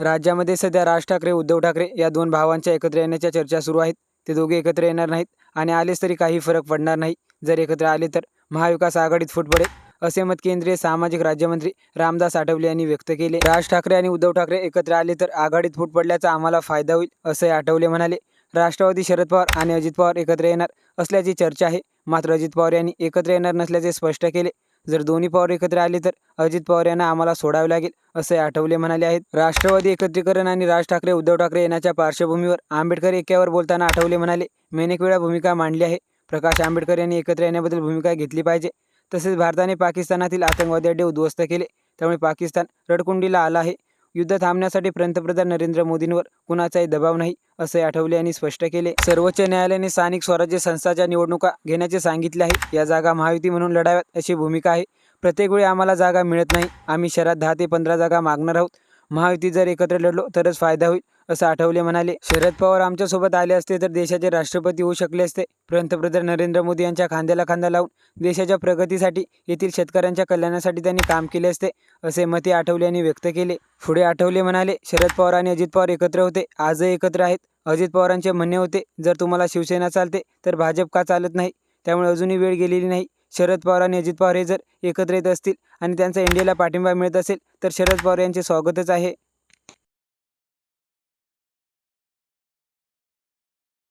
राज्यामध्ये सध्या राज ठाकरे उद्धव ठाकरे या दोन भावांच्या एकत्र येण्याच्या चर्चा सुरू आहेत. ते दोघे एकत्र येणार नाहीत आणि आलेच तरी काही फरक पडणार नाही. जर एकत्र आले तर महाविकास आघाडीत फूट पडेल असे मत केंद्रीय सामाजिक राज्यमंत्री रामदास आठवले यांनी व्यक्त केले. राज ठाकरे आणि उद्धव ठाकरे एकत्र आले तर आघाडीत फूट पडल्याचा आम्हाला फायदा होईल असे आठवले म्हणाले. राष्ट्रवादी शरद पवार आणि अजित पवार एकत्र येणार असल्याची चर्चा आहे. मात्र अजित पवार यांनी एकत्र येणार नसल्याचे स्पष्ट केले. जर दोन्ही पवार एकत्र आले तर अजित पवार यांना आम्हाला सोडावे लागेल असे आठवले म्हणाले आहेत. राष्ट्रवादी एकत्रीकरण आणि राज ठाकरे उद्धव ठाकरे येण्याच्या पार्श्वभूमीवर आंबेडकर एक्यावर बोलताना आठवले म्हणाले मी अनेक वेळा भूमिका मांडली आहे. प्रकाश आंबेडकर यांनी एकत्र येण्याबद्दल भूमिका घेतली पाहिजे. तसेच भारताने पाकिस्तानातील आतंकवादी अड्डे उद्ध्वस्त केले. त्यामुळे पाकिस्तान रडकुंडीला आला आहे. युद्ध थांबण्यासाठी पंतप्रधान नरेंद्र मोदींवर कुणाचाही दबाव नाही असे आठवले यांनी स्पष्ट केले. सर्वोच्च न्यायालयाने स्थानिक स्वराज्य संस्थाच्या निवडणुका घेण्याचे सांगितले आहे. या जागा महायुती म्हणून लढाव्यात अशी भूमिका आहे. प्रत्येक वेळी आम्हाला जागा मिळत नाही. आम्ही शहरात दहा ते पंधरा जागा मागणार आहोत. महायुती जर एकत्र लढलो तरच फायदा होईल असं आठवले म्हणाले. शरद पवार आमच्यासोबत आले असते तर देशाचे राष्ट्रपती होऊ शकले असते. पंतप्रधान नरेंद्र मोदी यांच्या खांद्याला खांदा लावून देशाच्या प्रगतीसाठी येथील शेतकऱ्यांच्या कल्याणासाठी त्यांनी काम केले असते असे मते आठवले यांनी व्यक्त केले. पुढे आठवले म्हणाले शरद पवार आणि अजित पवार एकत्र होते आजही एकत्र आहेत. अजित पवारांचे म्हणणे होते जर तुम्हाला शिवसेना चालते तर भाजप का चालत नाही? त्यामुळे अजूनही वेळ गेलेली नाही. शरद पवार आणि अजित पवार हे जर एकत्र येत असतील आणि त्यांचा इंडियाला पाठिंबा मिळत असेल तर शरद पवार यांचे स्वागतच आहे.